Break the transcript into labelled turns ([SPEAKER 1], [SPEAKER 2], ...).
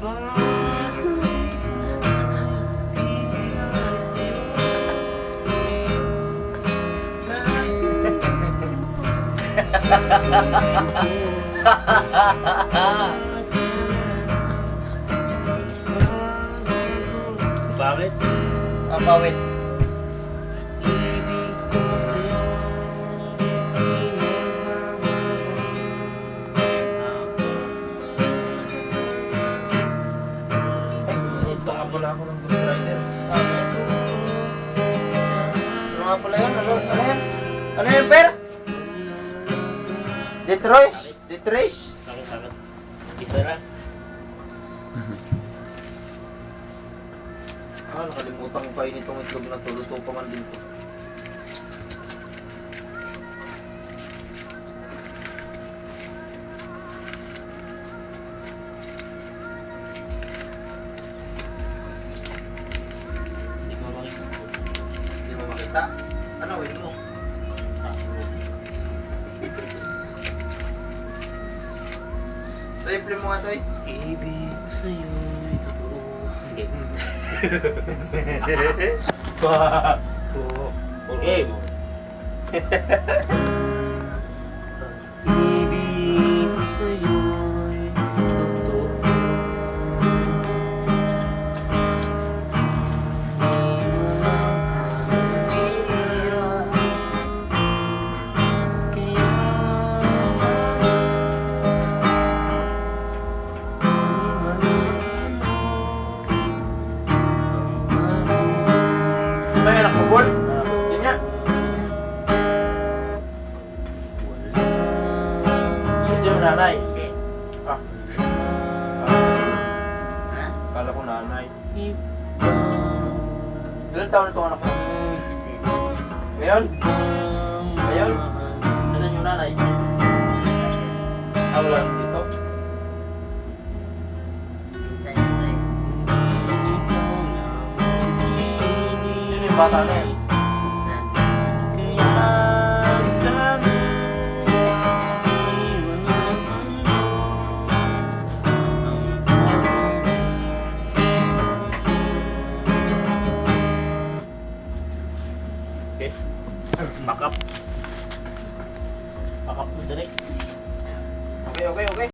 [SPEAKER 1] Bakit?
[SPEAKER 2] Ang bawit.
[SPEAKER 1] Pala ako ng Ghost Rider.
[SPEAKER 2] Sabi. Ano nga pala yun? Ano, ano yan? Ano yun, Per? Detroit? Detroit?
[SPEAKER 1] Sakit, sakit. Isa lang.
[SPEAKER 2] Ah, nakalimutan ko kainin itong itlog na to. Luto pa man din to.
[SPEAKER 1] Makita.
[SPEAKER 2] Ano, wait mo. Simple mo nga to eh.
[SPEAKER 1] Ibig ko sa'yo'y totoo. Sige. Game. Ibig Ang kubol? Yun nga. Yun yung nanay. Ah. Ah. Kala ko nanay. Ilan taon na itong anak mo? Ngayon? Ngayon? Nasaan yung nanay? Ah, wala bata na. Okay. Pack up. Pack up mo direct.
[SPEAKER 2] Okay, okay, okay.